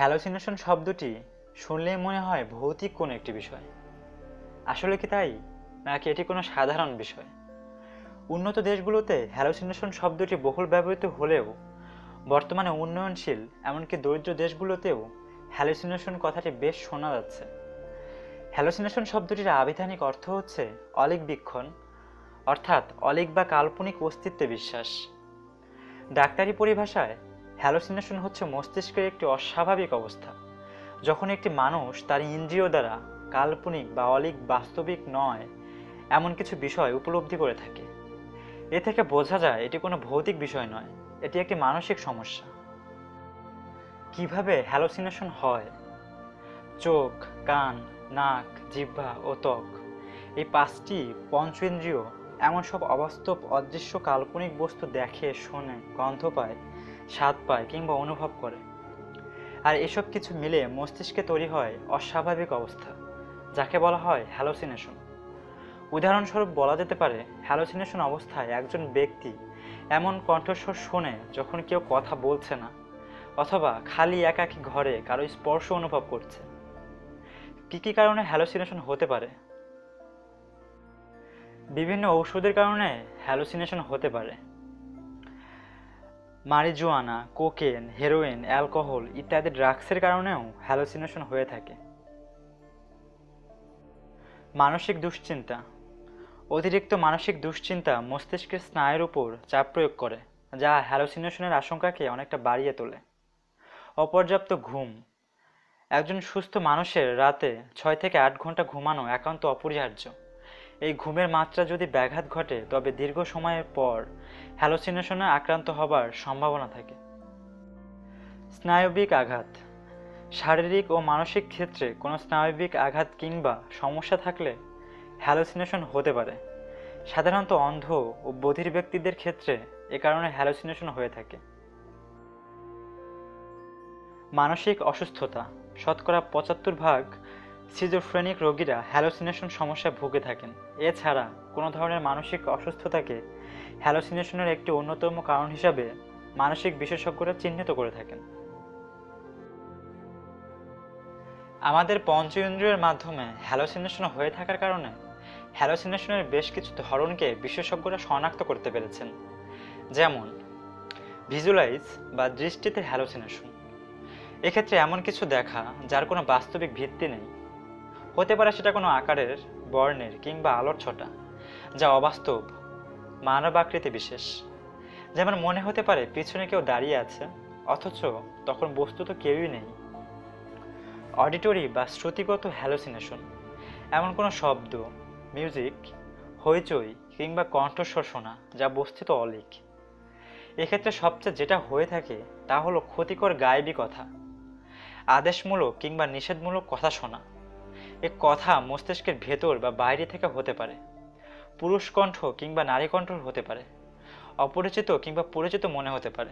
Hallucination শব্দটি শুনলেই মনে হয় ভৌতিক কোনো একটি বিষয়। আসলে কি তাই? নাকি এটি কোনো সাধারণ বিষয়? উন্নত দেশগুলোতে হ্যালোসিনেশন শব্দটি বহুল ব্যবহৃত হলেও বর্তমানে উন্নয়নশীল, এমনকি দরিদ্র দেশগুলোতেও হ্যালোসিনেশন কথাটি বেশ শোনা যাচ্ছে। হ্যালোসিনেশন শব্দটির আবিধানিক অর্থ হচ্ছে অলিক বীক্ষণ, অর্থাৎ অলিক বা কাল্পনিক অস্তিত্বে বিশ্বাস। ডাক্তারি পরিভাষায় হ্যালোসিনেশন হচ্ছে মস্তিষ্কের একটি অস্বাভাবিক অবস্থা। যখন একটি মানুষ তার ইন্দ্রিয় দ্বারা কাল্পনিক বা অলিক বাস্তবিক নয়, এমন কিছু বিষয় উপলব্ধি করে থাকে। এ থেকে বোঝা যায় এটি কোনো ভৌতিক বিষয় নয়, এটি একটি মানসিক সমস্যা। কীভাবে হ্যালোসিনেশন হয়? চোখ, কান, নাক, জিহ্বা ও ত্বক, এই পাঁচটি পঞ্চেন্দ্রিয় এমন সব অবাস্তব, অদৃশ্য, কাল্পনিক বস্তু দেখে, শোনে, গন্ধ পায় স্বাদ পায় কিংবা অনুভব করে। আর এসব কিছু মিলে মস্তিষ্কে তৈরি হয় অস্বাভাবিক অবস্থা, যাকে বলা হয় হ্যালোসিনেশন উদাহরণস্বরূপ বলা যেতে পারে হ্যালোসিনেশন অবস্থায় একজন ব্যক্তি এমন কণ্ঠস্বর শোনে যখন কেউ কথা বলছে না, অথবা খালি একাকী ঘরে কারও স্পর্শ অনুভব করছে। কি কি কারণে হ্যালোসিনেশন হতে পারে? বিভিন্ন ঔষধের কারণে হ্যালোসিনেশন হতে পারে। মারিজুয়ানা, কোকেন, হেরোইন, অ্যালকোহল ইত্যাদি ড্রাগসের কারণেও হ্যালোসিনেশন হয়ে থাকে। মানসিক দুশ্চিন্তা। অতিরিক্ত মানসিক দুশ্চিন্তা মস্তিষ্কের স্নায়ুর উপর চাপ প্রয়োগ করে, যা হ্যালোসিনেশনের আশঙ্কাকে অনেকটা বাড়িয়ে তোলে। অপর্যাপ্ত ঘুম। একজন সুস্থ মানুষের রাতে ছয় থেকে আট ঘণ্টা ঘুমানো একান্ত অপরিহার্য। এই ঘুমের মাত্রা যদি ব্যাঘাত ঘটে, তবে দীর্ঘ সময়ের পর হ্যালোসিনেশনে আক্রান্ত হবার সম্ভাবনা থাকে। স্নায়বিক আঘাত। শারীরিক ও মানসিক ক্ষেত্রে কোনো স্নায়বিক আঘাত কিংবা সমস্যা থাকলে হ্যালোসিনেশন হতে পারে। সাধারণত অন্ধ ও বধির ব্যক্তিদের ক্ষেত্রে এ কারণে হ্যালোসিনেশন হয়ে থাকে। মানসিক অসুস্থতা। শতকরা পঁচাত্তর ভাগ সিজোফ্রেনিক রোগীরা হ্যালোসিনেশন সমস্যায় ভুগে থাকেন। এছাড়া কোনো ধরনের মানসিক অসুস্থতাকে হ্যালোসিনেশনের একটি অন্যতম কারণ হিসাবে মানসিক বিশেষজ্ঞরা চিহ্নিত করে থাকেন। আমাদের পঞ্চ ইন্দ্রিয়ের মাধ্যমে হ্যালোসিনেশন হয়ে থাকার কারণে হ্যালোসিনেশনের বেশ কিছু ধরনকে বিশেষজ্ঞরা শনাক্ত করতে পেরেছেন। যেমন ভিজুয়ালাইজ বা দৃষ্টিতে হ্যালোসিনেশন এক্ষেত্রে এমন কিছু দেখা যার কোনো বাস্তবিক ভিত্তি নেই। হতে পারে সেটা কোনো আকারের, বর্ণের কিংবা আলোর ছটা, যা অবাস্তব মানব আকৃতি বিশেষ। যেমন মনে হতে পারে পিছনে কেউ দাঁড়িয়ে আছে, অথচ তখন বস্তু তো কেউই নেই। অডিটরি বা শ্রুতিগত হ্যালোসিনেশন এমন কোনো শব্দ মিউজিক হইচই কিংবা কণ্ঠস্বর শোনা, যা বস্তুত অলিক এক্ষেত্রে সবচেয়ে যেটা হয়ে থাকে, তা হলো ক্ষতিকর গায়েবী কথা, আদেশমূলক কিংবা নিষেধমূলক কথা শোনা। এ কথা মস্তিষ্কের ভেতর বা বাইরে থেকে হতে পারে। পুরুষ কণ্ঠ কিংবা নারী কণ্ঠ হতে পারে, অপরিচিত কিংবা পরিচিত মনে হতে পারে।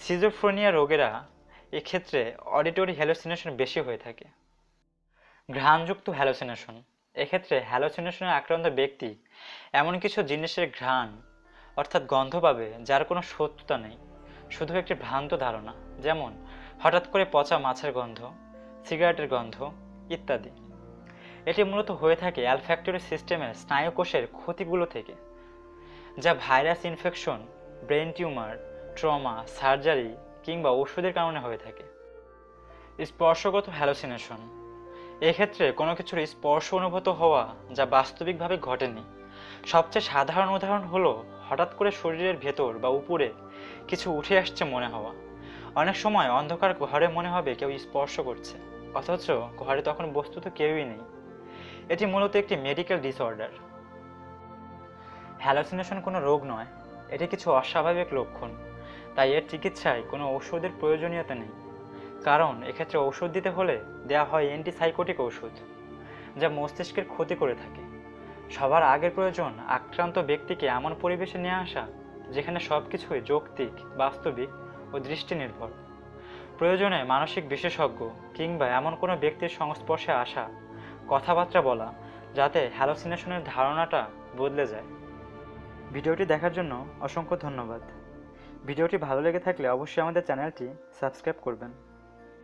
সিজোফ্রেনিয়া রোগেরা এক্ষেত্রে অডিটরি হ্যালোসিনেশন বেশি হয়ে থাকে। ঘ্রাণযুক্ত হ্যালোসিনেশন এক্ষেত্রে হ্যালোসিনেশনে আক্রান্ত ব্যক্তি এমন কিছু জিনিসের ঘ্রাণ, অর্থাৎ গন্ধ পাবে যার কোনো সত্যতা নেই, শুধু একটি ভ্রান্ত ধারণা। যেমন হঠাৎ করে পচা মাছের গন্ধ সিগারেটের গন্ধ ইত্যাদি। এটি মূলত হয়ে থাকে অ্যালফ্যাক্টরি সিস্টেমের স্নায়ুকোষের ক্ষতিগুলো থেকে, যা virus infection, brain tumour, trauma, surgery কিংবা ওষুধের কারণে হয়ে থাকে। স্পর্শগত হ্যালোসিনেশন। এক্ষেত্রে কোনো কিছুর স্পর্শ অনুভূত হওয়া যা বাস্তবিকভাবে ঘটেনি। সবচেয়ে সাধারণ উদাহরণ হলো হঠাৎ করে শরীরের ভেতর বা উপরে কিছু উঠে আসছে মনে হওয়া। অনেক সময় অন্ধকার ঘরে মনে হবে কেউ স্পর্শ করছে। অথচ ঘরে তখন বস্তুত কেউই নেই। এটি মূলত একটি মেডিকেল ডিসঅর্ডার হ্যালোসিনেশন কোনো রোগ নয়, এটি কিছু অস্বাভাবিক লক্ষণ। তাই এর চিকিৎসায় কোনো ঔষধের প্রয়োজনীয়তা নেই। কারণ এক্ষেত্রে ঔষধ দিতে হলে দেওয়া হয় অ্যান্টিসাইকোটিক ঔষধ, যা মস্তিষ্কের ক্ষতি করে থাকে। সবার আগের প্রয়োজন আক্রান্ত ব্যক্তিকে এমন পরিবেশে নিয়ে আসা, যেখানে সব কিছুই যৌক্তিক, বাস্তবিক ও দৃষ্টি নির্ভর প্রয়োজনে মানসিক বিশেষজ্ঞ কিংবা এমন কোনো ব্যক্তির সংস্পর্শে আসা, কথাবার্তা বলা, যাতে হ্যালোসিনেশনের ধারণাটা বদলে যায়। ভিডিওটি দেখার জন্য অসংখ্য ধন্যবাদ। ভিডিওটি ভালো লেগে থাকলে অবশ্যই আমাদের চ্যানেলটি সাবস্ক্রাইব করবেন।